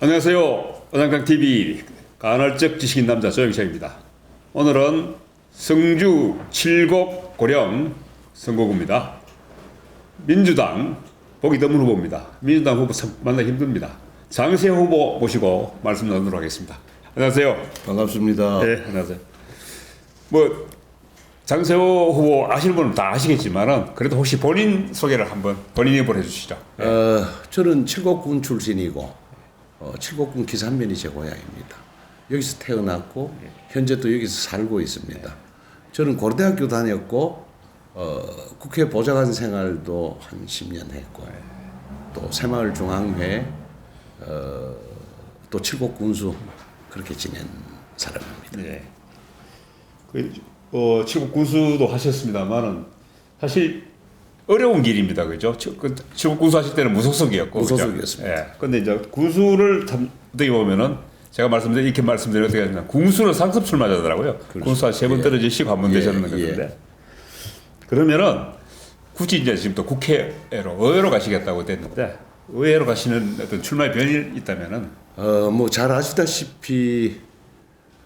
안녕하세요. 어장강 TV 간헐적 지식인 남자 조영창입니다. 오늘은 성주 칠곡 고령 선거구입니다. 민주당 보기 드문 후보입니다. 민주당 후보 참 만나기 힘듭니다. 장세 후보 모시고 말씀 나누도록 하겠습니다. 안녕하세요. 반갑습니다. 네, 안녕하세요. 뭐 장세호 후보 아시는 분은 다 아시겠지만은 그래도 혹시 본인 소개를 한번 본인 입으로 해주시죠. 어, 저는 칠곡군 출신이고 어, 칠곡군 기산면이 제 고향입니다. 여기서 태어났고 현재 또 여기서 살고 있습니다. 저는 고려대학교 다녔고 어, 국회 보좌관 생활도 한 10년 했고 또 새마을 중앙회 어, 또 칠곡 군수 그렇게 지낸 사람입니다. 네. 그, 어, 치국 군수도 하셨습니다만은 사실 어려운 길입니다. 그죠? 치- 그 치국 군수 하실 때는 무소속이었고. 그죠? 무소속이었습니다. 예. 근데 이제 군수를 참 어떻게 보면은 제가 말씀드린 이렇게 말씀드리면 어떻게 하냐. 군수는 상습 출마자더라고요. 군수 한 세번 떨어지시고 한번 예, 되셨는 예. 건데. 그러면은 굳이 이제 지금 또 국회로 의회로 가시겠다고 됐는데 의회로 가시는 어떤 출마의 변이 있다면은 어, 뭐 잘 아시다시피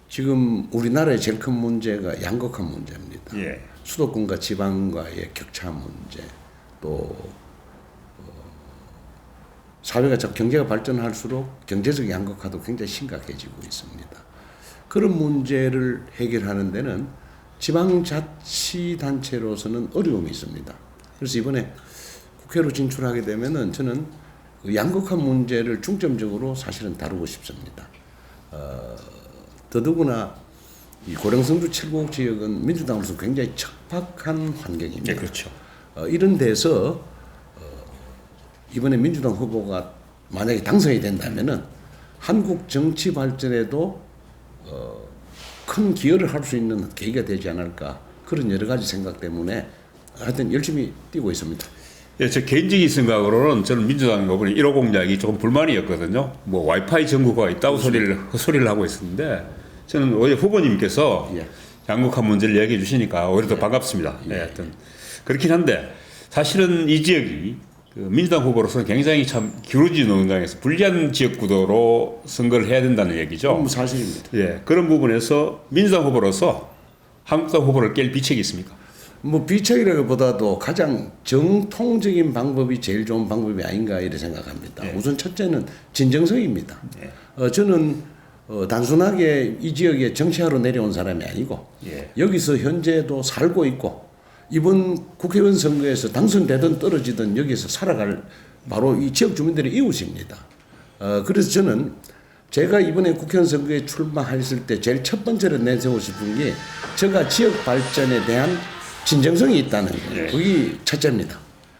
지금 우리나라의 제일 큰 문제가 양극화 문제입니다. 예. 수도권과 지방과의 격차 문제, 또 어, 사회가 자- 경제가 발전할수록 경제적 양극화도 굉장히 심각해지고 있습니다. 그런 문제를 해결하는 데는 지방자치단체로서는 어려움이 있습니다. 그래서 이번에 국회로 진출하게 되면은 저는 그 양극화 문제를 중점적으로 사실은 다루고 싶습니다. 어, 더더구나 이 고령 성주 칠곡 지역은 민주당으로서 굉장히 척박한 환경입니다. 예, 그렇죠. 어, 이런 데서 어, 이번에 민주당 후보가 만약에 당선이 된다면은 한국 정치 발전에도 어, 큰 기여를 할 수 있는 계기가 되지 않을까 그런 여러 가지 생각 때문에 하여튼 열심히 뛰고 있습니다. 예, 제 개인적인 생각으로는 저는 민주당 이번에 1호 공약이 조금 불만이었거든요. 뭐 와이파이 전구가 있다고 소리를 헛소리를 하고 있었는데 저는 오히려 후보님께서 예. 양극화 문제를 이야기해 주시니까 오히려 더 반갑습니다. 예, 하여튼 그렇긴 한데 사실은 이 지역이 그 민주당 후보로서는 굉장히 참 기울어진 농장에서 불리한 지역 구도로 선거를 해야 된다는 얘기죠. 뭐 사실입니다. 예, 그런 부분에서 민주당 후보로서 한국당 후보를 깰 비책이 있습니까? 뭐 비책이라기보다도 가장 정통적인 방법이 제일 좋은 방법이 아닌가 이렇게 생각합니다. 예. 우선 첫째는 진정성입니다. 어, 저는 어, 단순하게 이 지역에 정치하러 내려온 사람이 아니고 예. 여기서 현재도 살고 있고 이번 국회의원 선거에서 당선되든 떨어지든 여기서 살아갈 바로 이 지역 주민들의 이웃입니다. 어, 그래서 저는 제가 이번에 국회의원 선거에 출마했을 때 제일 첫 번째로 내세우고 싶은 게 제가 지역 발전에 대한 진정성이 있다는 거예요. 그게 첫째입니다.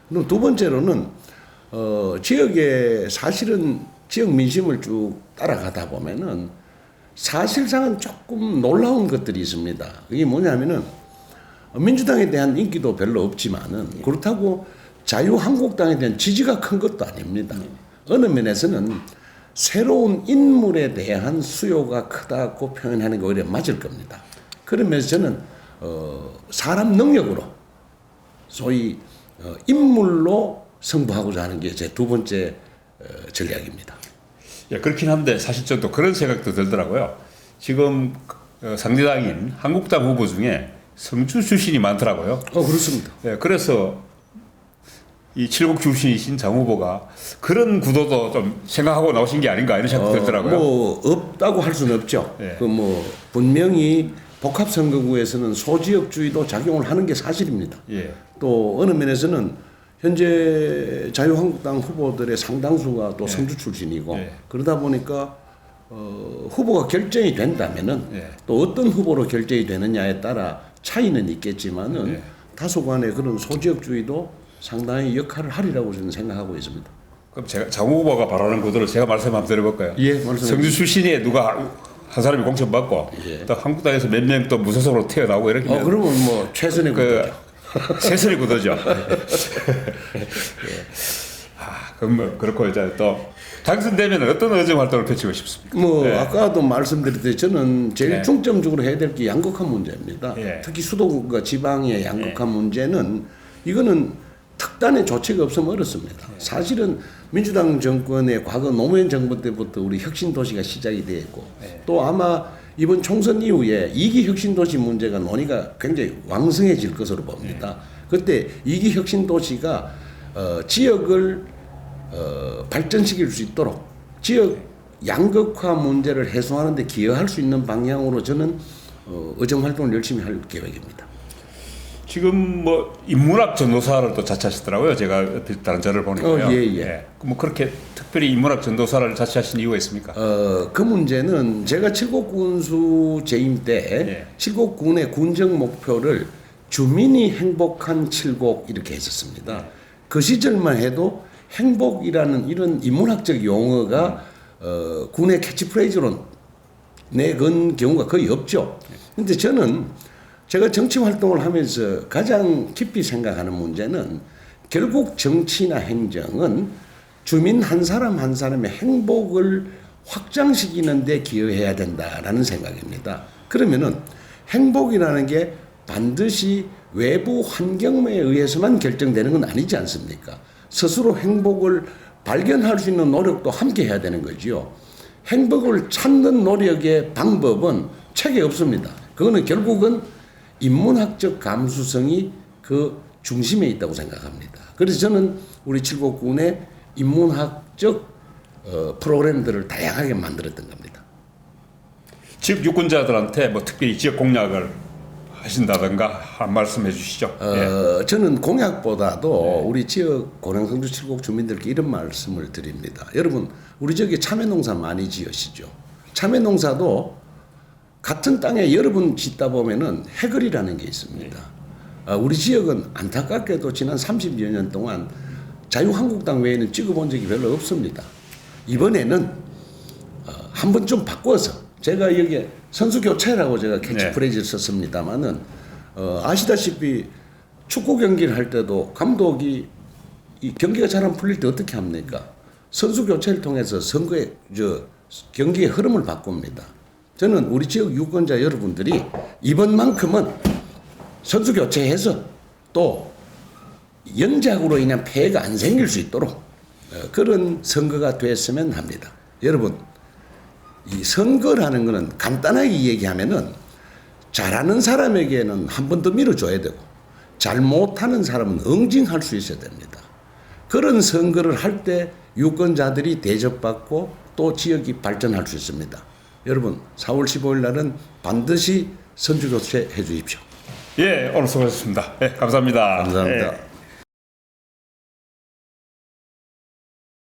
그리고 두 번째로는 어, 지역에 사실은 지역 민심을 쭉 따라가다 보면은 사실상은 조금 놀라운 것들이 있습니다. 그게 뭐냐면은 민주당에 대한 인기도 별로 없지만은 그렇다고 자유한국당에 대한 지지가 큰 것도 아닙니다. 어느 면에서는 새로운 인물에 대한 수요가 크다고 표현하는 게 오히려 맞을 겁니다. 그러면서 저는 어, 사람 능력으로 소위 어, 인물로 승부하고자 하는 게 제 두 번째 어, 전략입니다. 예, 그렇긴 한데 사실 저도 그런 생각도 들더라고요. 지금 어, 상대당인 한국당 후보 중에 성주 출신이 많더라고요. 어 그렇습니다. 예, 그래서 이 칠곡 출신이신 장 후보가 그런 구도도 좀 생각하고 나오신 게 아닌가 이런 생각 들더라고요. 뭐 없다고 할 수는 없죠. 예. 그뭐 분명히 복합 선거구에서는 소지역주의도 작용을 하는 게 사실입니다. 예, 또 어느 면에서는 현재 자유한국당 후보들의 상당수가 또 성주 출신이고 예. 그러다 보니까 어, 후보가 결정이 된다면은 예. 또 어떤 후보로 결정이 되느냐에 따라 차이는 있겠지만은 예. 다소간의 그런 소지역주의도 상당히 역할을 하리라고 저는 생각하고 있습니다. 그럼 제가 장 후보가 바라는 구도를 제가 말씀 한번 드려볼까요? 예, 말씀해 성주 출신에 누가 한 사람이 공천받고 예. 또 한국당에서 몇 명 또 무소속으로 태어나고 이렇게 어 그러면 뭐 최선의 그. 세선이 굳어져. 아, 그럼 뭐 그렇고 이제 또 당선되면 어떤 의정 활동을 펼치고 싶습니까? 뭐 네. 아까도 말씀드렸듯이 저는 제일 네. 중점적으로 해야 될 게 양극화 문제입니다. 예. 특히 수도권과 지방의 양극화 문제는 이거는 특단의 조치가 없으면 어렵습니다. 사실은 민주당 정권의 과거 노무현 정부 때부터 우리 혁신 도시가 시작이 되었고 또 아마 이번 총선 이후에 이기 혁신 도시 문제가 논의가 굉장히 왕성해질 것으로 봅니다. 그때 이기 혁신 도시가 어, 지역을 어, 발전시킬 수 있도록 지역 양극화 문제를 해소하는 데 기여할 수 있는 방향으로 저는 어, 의정 활동을 열심히 할 계획입니다. 지금 뭐 인문학 전도사를 또 자처하시더라고요. 제가 다른 자를 보니까요. 어, 예, 예. 뭐 그렇게 특별히 인문학 전도사를 자처하신 이유가 있습니까? 어, 그 문제는 제가 칠곡군수 재임 때 예. 칠곡군의 군정 목표를 주민이 행복한 칠곡 이렇게 했었습니다. 그 시절만 해도 행복이라는 이런 인문학적 용어가 어, 군의 캐치프레이즈로 내건 경우가 거의 없죠. 근데 저는 제가 정치 활동을 하면서 가장 깊이 생각하는 문제는 결국 정치나 행정은 주민 한 사람 한 사람의 행복을 확장시키는 데 기여해야 된다라는 생각입니다. 그러면은 행복이라는 게 반드시 외부 환경에 의해서만 결정되는 건 아니지 않습니까? 스스로 행복을 발견할 수 있는 노력도 함께 해야 되는 거지요. 행복을 찾는 노력의 방법은 책에 없습니다. 그거는 결국은 인문학적 감수성이 그 중심에 있다고 생각합니다. 그래서 저는 우리 칠곡군의 인문학적 어, 프로그램들을 다양하게 만들었던 겁니다. 지역 유권자들한테 뭐 특별히 지역 공약을 하신다든가 한 말씀 해 주시죠. 예. 어, 저는 공약보다도 우리 지역 고령성주 칠곡 주민들께 이런 말씀을 드립니다. 여러분, 우리 지역에 참외 농사 많이 지으시죠. 참외 농사도 같은 땅에 여러 번 짓다 보면은 해결이라는 게 있습니다. 어, 우리 지역은 안타깝게도 지난 30여 년 동안 자유한국당 외에는 찍어본 적이 별로 없습니다. 이번에는 어, 한번 좀 바꿔서 제가 여기 선수 교체라고 제가 캐치프레이즈를 썼습니다만은 어, 아시다시피 축구 경기를 할 때도 감독이 이 경기가 잘 안 풀릴 때 어떻게 합니까? 선수 교체를 통해서 선거의 저 경기의 흐름을 바꿉니다. 저는 우리 지역 유권자 여러분들이 이번만큼은 선수 교체해서 또 연작으로 인한 폐해가 안 생길 수 있도록 어, 그런 선거가 됐으면 합니다. 여러분 이 선거라는 거는 간단하게 얘기하면은 잘하는 사람에게는 한 번 더 밀어줘야 되고 잘 못하는 사람은 응징할 수 있어야 됩니다. 그런 선거를 할 때 유권자들이 대접받고 또 지역이 발전할 수 있습니다. 여러분 4월 15일 날은 반드시 선주 교체 해 주십시오. 예, 오늘 수고하셨습니다. 예, 감사합니다. 감사합니다. 예.